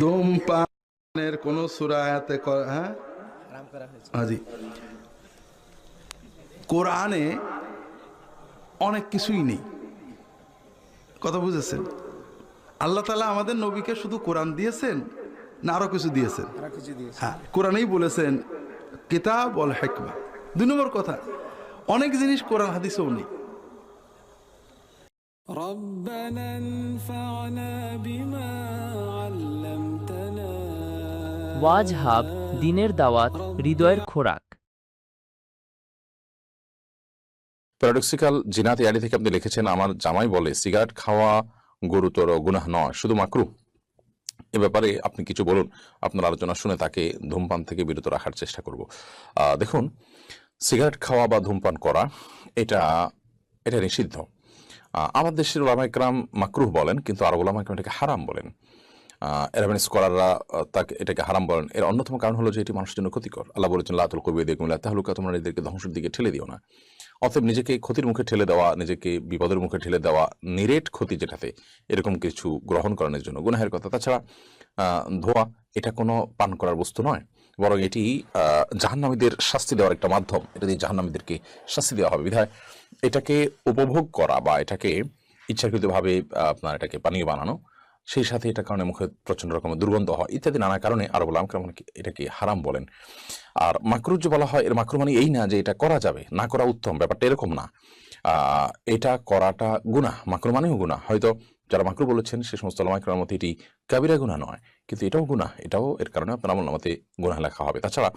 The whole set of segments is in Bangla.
ধূমপানের কোন সুরায়াতে হ্যাঁ? হাজি। কোরআনে অনেক কিছুই নেই। কথা বুঝেছেন? আল্লাহ তালা আমাদের নবীকে শুধু কোরআন দিয়েছেন না আরও কিছু দিয়েছেন? হ্যাঁ কোরআনেই বলেছেন কিতাব অল হেকমা। দুই নম্বর কথা অনেক জিনিস কোরআন হাদিসেও নেই। ربنا انفعنا بما علمتنا ওয়াজ হাব দিনের দাওয়াত হৃদয়ের খোরাক প্যারাডক্সিক্যাল জিনাত ইয়ারি থেকে আপনি লিখেছেন আমার জামাই বলে সিগারেট খাওয়া গুরুতর গুনাহ নয় শুধু মাকরু এ ব্যাপারে আপনি কিছু বলুন আপনার আলোচনা শুনে তাকে ধূমপান থেকে বিরত রাখার চেষ্টা করব আহ, দেখুন সিগারেট খাওয়া বা ধূমপান করা এটা এটা নিষিদ্ধ আহ, আমার দেশের ওলামাইকরাম মাকরুহ বলেন, কিন্তু আর ওলামাইকরাম এটাকে হারাম বলেন। এরাবেন স্কলাররা তাকে এটাকে হারাম বলেন। এর অন্যতম কারণ হলো যে এটি মানুষের জন্য ক্ষতিকর। আল্লাহ বলেছেন, লাতুল কবি দেখুন তাহলুকা তোমরা নিজেদেরকে ধ্বংসের দিকে ঠেলে দিও না। অতএব নিজেকে ক্ষতির মুখে ঠেলে দেওয়া, নিজেকে বিপদের মুখে ঠেলে দেওয়া নিরেট ক্ষতি যেটাতে এরকম কিছু গ্রহণ করানোর জন্য গুনাহের কথা। তাছাড়া ধোয়া, এটা কোনো পান করার বস্তু নয়। বরং এটি জাহান্নামীদের শাস্তি দেওয়ার একটা মাধ্যম। এটা দিয়ে জাহান্নামীদেরকে শাস্তি দেওয়া হবে। বিধায় এটাকে উপভোগ করা বা এটাকে ইচ্ছাকৃতভাবে আপনার এটাকে পানীয় বানানো সেই সাথে এটা কারণে মুখে প্রচণ্ড রকমের দুর্গন্ধ হয়, ইত্যাদি নানা কারণে আরও বললাম কেমন এটাকে হারাম বলেন। আর মাকরু যে বলা হয়, এর মাকরু মানে এই না যে এটা করা যাবে, না করা উত্তম, ব্যাপারটা এরকম না। এটা করাটা গুনাহ মাকরু মানেও গুনাহ। হয়তো যারা মাকরু বলেছেন, সে সমস্ত লামাইকরার মধ্যে এটি কাবিরা গুনাহ নয়, কিন্তু এটাও গুনাহ, এটাও এর কারণে আপনার আমল নামাতে গুনাহ লেখা হবে। তাছাড়া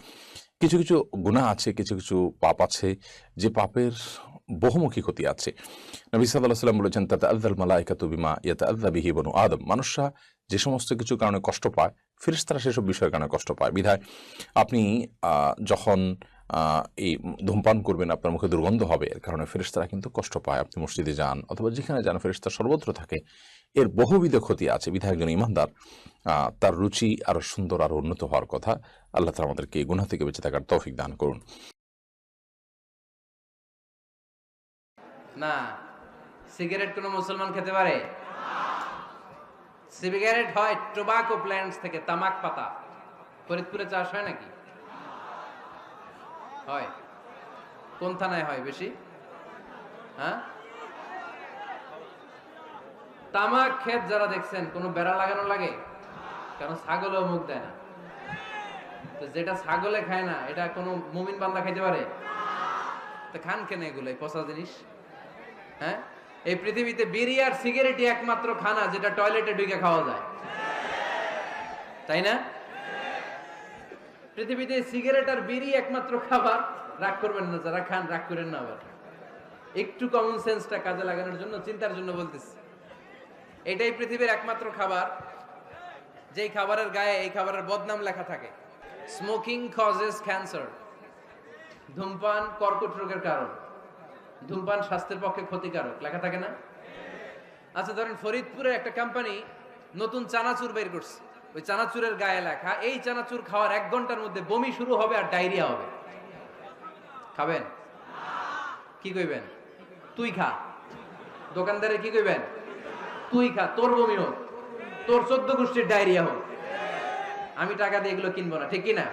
কিছু কিছু গুনাহ আছে, কিছু কিছু পাপ আছে, যে পাপের বহুমুখী ক্ষতি আছে। নবী সাল্লাহ সাল্লাম বলেছেন তাতে আদাল মালাইকাতু বিমা ইয়াতে বিহি বনু আদম। মানুষরা যে সমস্ত কিছু কারণে কষ্ট পায় ফিরিস্তারা সেসব বিষয়ের কারণে কষ্ট পায়। বিধায় আপনি যখন এই ধূমপান করবেন, আপনার মুখে দুর্গন্ধ হবে, এর কারণে ফেরেশতারা কিন্তু কষ্ট পায়। আপনি মসজিদে যান অথবা যেখানে যান, ফেরেশতা সর্বত্র থাকে। এর বহুবিধ ক্ষতি আছে। বিধায় একজন ইমানদার তার রুচি আরও সুন্দর, আরও উন্নত হওয়ার কথা আল্লাহ তালা আমাদেরকে গুনাহ থেকে বেঁচে থাকার তৌফিক দান করুন। না সিগারেট কোনো মুসলমান খেতে পারে? সিগারেট হয় টোবাকো প্ল্যান্টস থেকে তামাক পাতা। ফরিদপুরে চাষ হয় নাকি? হয়। কোন থানায় হয় বেশি? হ্যাঁ? তামাক ক্ষেত যারা দেখছেন, কোনো বেড়া লাগানো লাগে? কারণ ছাগলও মুখ দেয় না। তো যেটা ছাগলে খায় না, এটা কোনো মুমিন বান্দা খাইতে পারে? তো খান কেন এগুলো পচা জিনিস? হ্যাঁ? এই পৃথিবীতে বিড়ি আর সিগারেটই একমাত্র খানা যেটা টয়লেটে ঢুকে খাওয়া যায়। তাই না? পৃথিবীতে সিগারেট আর বিড়ি একমাত্র খাবার। রাগ করবেন না যারা খান, রাগ করেন না আবার। একটু কমন সেন্সটা কাজে লাগানোর জন্য, চিন্তার জন্য বলতেছি। এটাই পৃথিবীর একমাত্র খাবার। যেই খাবারের গায়ে, এই খাবারের বদনাম লেখা থাকে। স্মোকিং কজেস ক্যান্সার ধূমপান, কর্কট রোগের কারণ। ধূমপান স্বাস্থ্যের পক্ষে ক্ষতিকারক, লেখা থাকে না? আচ্ছা ধরেন ফরিদপুরে একটা কোম্পানি নতুন চানাচুর বের করছে। ওই চানাচুরের গায়ে লেখা, এই চানাচুর খাওয়ার এক ঘণ্টার মধ্যে বমি শুরু হবে আর ডায়রিয়া হবে। খাবেন? কি কইবেন? তুই খা। দোকানদারে কি কইবেন? তুই খা, তোর বমি হোক, তোর চোদ্দ গোষ্ঠীর ডায়রিয়া হোক। আমি টাকা দিয়ে এগুলো কিনবো না। ঠিক কি না?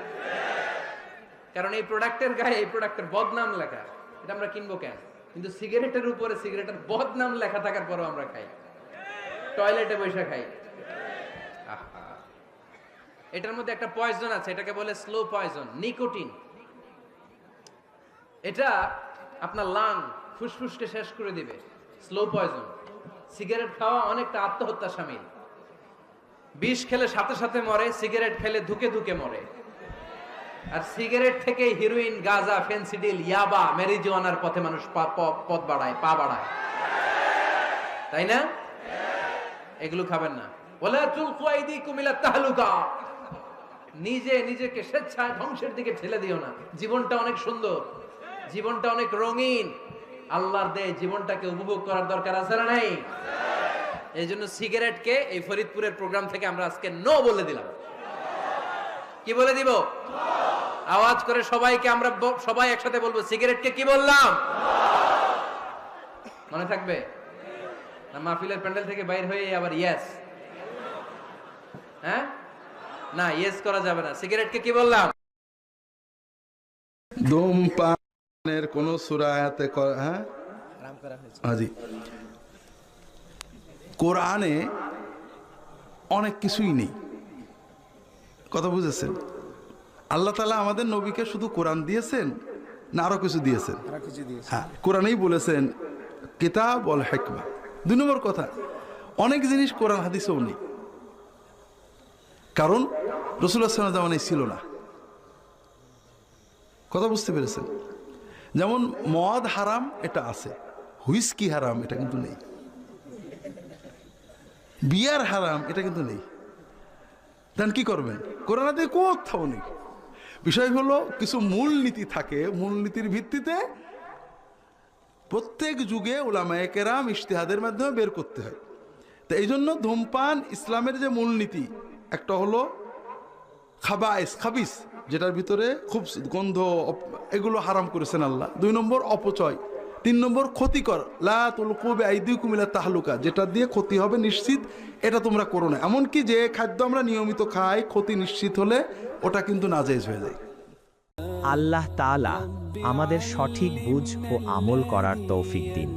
কারণ এই প্রোডাক্টের গায়ে এই প্রোডাক্টের বদনাম লেখা। এটা আমরা কিনবো কেন? কিন্তু সিগারেটের উপরে সিগারেটের বদনাম লেখা থাকার পরও আমরা খাই। টয়লেটে বসে খাই। এটার মধ্যে একটা পয়জন আছে, এটাকে বলে স্লো পয়জন নিকোটিন এটা আপনার লাং ফুসফুসকে শেষ করে দিবে স্লো পয়জন সিগারেট খাওয়া অনেকটা আত্মহত্যা সামিল। বিষ খেলে সাথে সাথে মরে, সিগারেট খেলে ধুকে ধুকে মরে। আর সিগারেট থেকে হিরোইন, গাজা ফেন্সিডিল ইয়াবা মেরিজোয়ানার পথে মানুষ পথ বাড়ায়, পা বাড়ায়। তাই না? এগুলো খাবেন না। নিজে নিজেকে স্বেচ্ছায় ধ্বংসের দিকে ঠেলে দিও না। জীবনটা অনেক সুন্দর। জীবনটা অনেক রঙিন। আল্লাহর দেয় জীবনটাকে উপভোগ করার দরকার আছে না নাই? এই জন্য সিগারেটকে এই ফরিদপুরের প্রোগ্রাম থেকে আমরা আজকে নো বলে দিলাম। কি বলে দিব? আওয়াজ করে সবাইকে আমরা ব- সবাই একসাথে বলব সিগারেটকে কি বললাম? মনে থাকবে? না মাহফিলের প্যান্ডেল থেকে বাইর হয়ে আবার ইয়েস হ্যাঁ? না ইয়েস করা যাবে না। সিগারেটকে কি বললাম? ধূমপানের কোন সুরায়াতে হ্যাঁ? হাজি। কোরআনে অনেক কিছুই নেই। কথা বুঝেছেন? আল্লাহ তালা আমাদের নবীকে শুধু কোরআন দিয়েছেন না আরও কিছু দিয়েছেন? হ্যাঁ কোরআনেই বলেছেন কিতাব অল হেকমা। দুই নম্বর কথা অনেক জিনিস কোরআন হাদিসেও নেই। কারণ রসুল্লাহ জামানায় ছিল না। কথা বুঝতে পেরেছেন? যেমন মদ হারাম এটা আছে। হুইস্কি হারাম এটা কিন্তু নেই। বিয়ার হারাম এটা কিন্তু নেই। দেন কি করবেন? কোরআনাতে কোথাও নেই। বিষয় হলো, কিছু মূলনীতি থাকে। মূলনীতির ভিত্তিতে প্রত্যেক যুগে ওলামায় কেরাম ইশতেহাদের মাধ্যমে বের করতে হয়। তো এই জন্য ধূমপান ইসলামের যে মূলনীতি, একটা হলো খাবাইস, খাবিস, যেটার ভিতরে খুব গন্ধ, এগুলো হারাম করেছেন আল্লাহ। দুই নম্বর, অপচয়। তিন নম্বর, ক্ষতিকর। লা কুমিলা তাহলুকা। যেটা দিয়ে ক্ষতি হবে নিশ্চিত, এটা তোমরা করো না। এমনকি যে খাদ্য আমরা নিয়মিত খাই, ক্ষতি নিশ্চিত হলে ওটা কিন্তু নাজেজ হয়ে যায়। আল্লাহ তালা আমাদের সঠিক বুঝ ও আমল করার তৌফিক দিন।